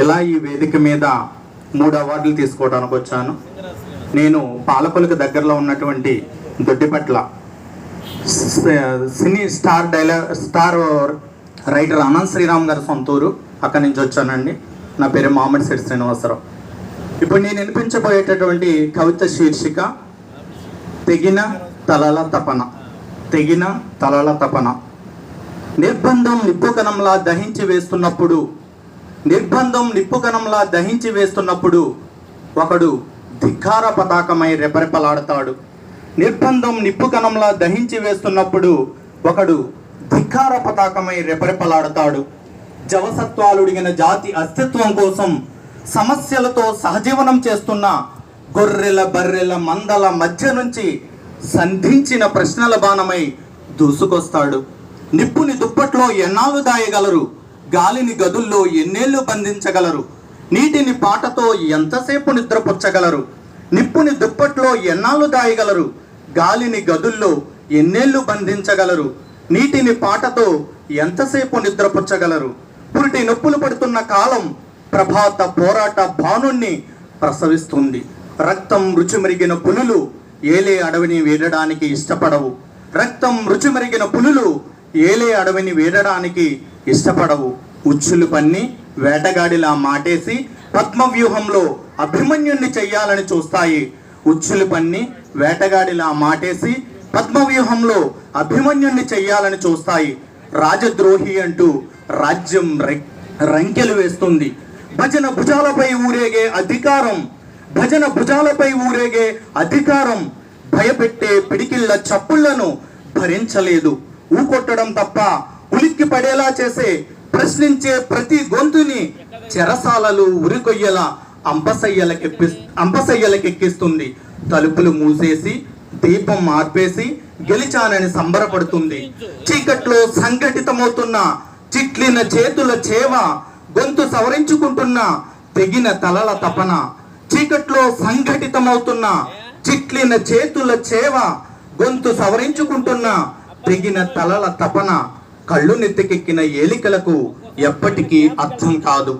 ఇలా ఈ వేదిక మీద మూడు అవార్డులు తీసుకోవడానికి వచ్చాను. నేను పాలకొలకు దగ్గరలో ఉన్నటువంటి దొడ్డిపట్ల సినీ స్టార్ డైలా స్టార్ రైటర్ అనంత్ శ్రీరామ్ గారి సొంతూరు అక్కడి నుంచి వచ్చానండి. నా పేరు మామిడి శెట్టి శ్రీనివాసరావు. ఇప్పుడు నేను వినిపించబోయేటటువంటి కవిత శీర్షిక తెగిన తలల తపన తెగిన తలల తపన. నిర్బంధం నిప్పుకణంలా దహించి వేస్తున్నప్పుడు నిర్బంధం నిప్పుకణంలా దహించి వేస్తున్నప్పుడు ఒకడు ధిక్కార పతాకమై రెపరెపలాడతాడు. నిర్బంధం నిప్పుకణంలా దహించి వేస్తున్నప్పుడు ఒకడు ధిక్కార పతాకమై రెపరెపలాడతాడు. జవసత్వాలుడిగిన జాతి అస్తిత్వం కోసం సమస్యలతో సహజీవనం చేస్తున్న గొర్రెల బర్రెల మందల మధ్య నుంచి సంధించిన ప్రశ్నల బాణమై దూసుకొస్తాడు. నిప్పుని దుప్పట్లో ఎన్నాళ్ళు దాయగలరు? గాలిని గదుల్లో ఎన్నేళ్ళు బంధించగలరు? నీటిని పాటతో ఎంతసేపు నిద్రపుచ్చగలరు? నిప్పుని దుప్పట్లో ఎన్నాళ్ళు దాయగలరు? గాలిని గదుల్లో ఎన్నేళ్ళు బంధించగలరు? నీటిని పాటతో ఎంతసేపు నిద్రపుచ్చగలరు? పురిటి నొప్పులు పడుతున్న కాలం ప్రభాత పోరాట భానుణ్ణి ప్రసవిస్తుంది. రక్తం రుచిమెరిగిన పులులు ఏలే అడవిని వేడడానికి ఇష్టపడవు. రక్తం రుచిమెరిగిన పులులు ఏలే అడవిని వేడడానికి ఇష్టపడవు. ఉచ్చులు పన్ని వేటగాడిలా మాటేసి పద్మవ్యూహంలో అభిమన్యుణ్ణి చెయ్యాలని చూస్తాయి. ఉచ్చులు పన్ని వేటగాడిలా మాటేసి పద్మవ్యూహంలో అభిమన్యుణ్ణి చెయ్యాలని చూస్తాయి. రాజద్రోహి అంటూ రాజ్యం రంకెలు వేస్తుంది. భజన భుజాలపై ఊరేగే అధికారం. భజన భుజాలపై ఊరేగే అధికారం. భయపెట్టే పిడికిళ్ళ చప్పుళ్ళను భరించలేదు. ఊకొట్టడం తప్ప ఉలిక్కి పడేలా చేసే ప్రశ్నించే ప్రతి గొంతుని చెరసాలలు ఉరికొయ్యేలా అంబసయ్యలకెప్పి అంబసయ్యలకెక్కిస్తుంది తలుపులు మూసేసి దీపం మార్పేసి గెలిచానని సంబరపడుతుంది. చీకట్లో సంఘటితమవుతున్న చిట్లిన చేతుల చేవ గొంతు సవరించుకుంటున్న తెగిన తలల తపన చీకట్లో సంఘటితమవుతున్న చిట్లిన చేతుల చేవ గొంతు సవరించుకుంటున్న తెగిన తలల తపన కళ్ళు నెత్తికెక్కిన ఏలికలకు ఎప్పటికీ అర్థం కాదు.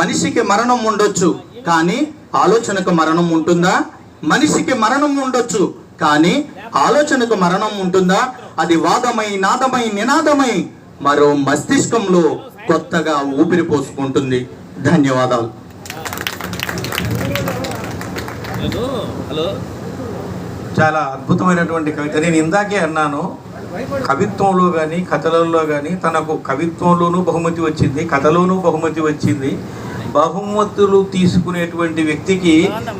మనిషికి మరణం ఉండొచ్చు కానీ ఆలోచనకు మరణం ఉంటుందా? మనిషికి మరణం ఉండొచ్చు కానీ ఆలోచనకు మరణం ఉంటుందా? అది వాదమై నాదమై నినాదమై మరో మస్తిష్కంలో కొత్తగా ఊపిరి పోసుకుంటుంది. ధన్యవాదాలు. హలో చాలా అద్భుతమైనటువంటి కవిత నేను ఇందాకే అన్నాను కవిత్వంలో కానీ కథలలో కానీ తనకు కవిత్వంలోనూ బహుమతి వచ్చింది కథలోనూ బహుమతి వచ్చింది. బహుమతులు తీసుకునేటువంటి వ్యక్తికి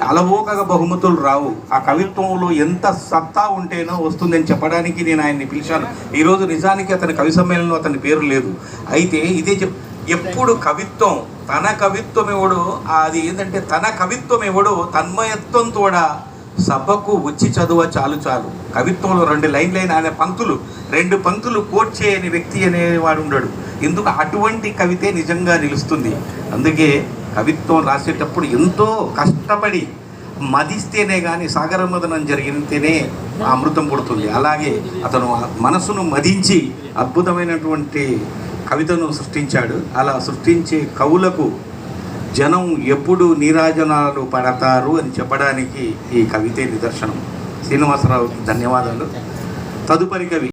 అలవోకగా బహుమతులు రావు. ఆ కవిత్వంలో ఎంత సత్తా ఉంటేనో వస్తుందని చెప్పడానికి నేను ఆయన్ని పిలిచాను. ఈరోజు నిజానికి అతని కవి సమ్మేళనంలో అతని పేరు లేదు. అయితే ఇదే చెప్ ఎప్పుడు కవిత్వం తన కవిత్వం ఎవడో అది ఏంటంటే తన కవిత్వం ఎవడో తన్మయత్వం తోడా సభకు వచ్చి చదువ చాలు చాలు. కవిత్వంలో రెండు లైన్లైన ఆయన పంక్తులు రెండు పంక్తులు కోట్ చేయని వ్యక్తి అనేవాడు ఉండడు. ఎందుకు? అటువంటి కవితే నిజంగా నిలుస్తుంది. అందుకే కవిత్వం రాసేటప్పుడు ఎంతో కష్టపడి మదిస్తేనే కానీ సాగర మదనం జరిగితేనే అమృతం పుడుతుంది. అలాగే అతను మనసును మదించి అద్భుతమైనటువంటి కవితను సృష్టించాడు. అలా సృష్టించే కవులకు జనం ఎప్పుడు నీరాజనాలు పడతారు అని చెప్పడానికి ఈ కవితే నిదర్శనం. శ్రీనివాసరావుకి ధన్యవాదాలు. తదుపరి కవి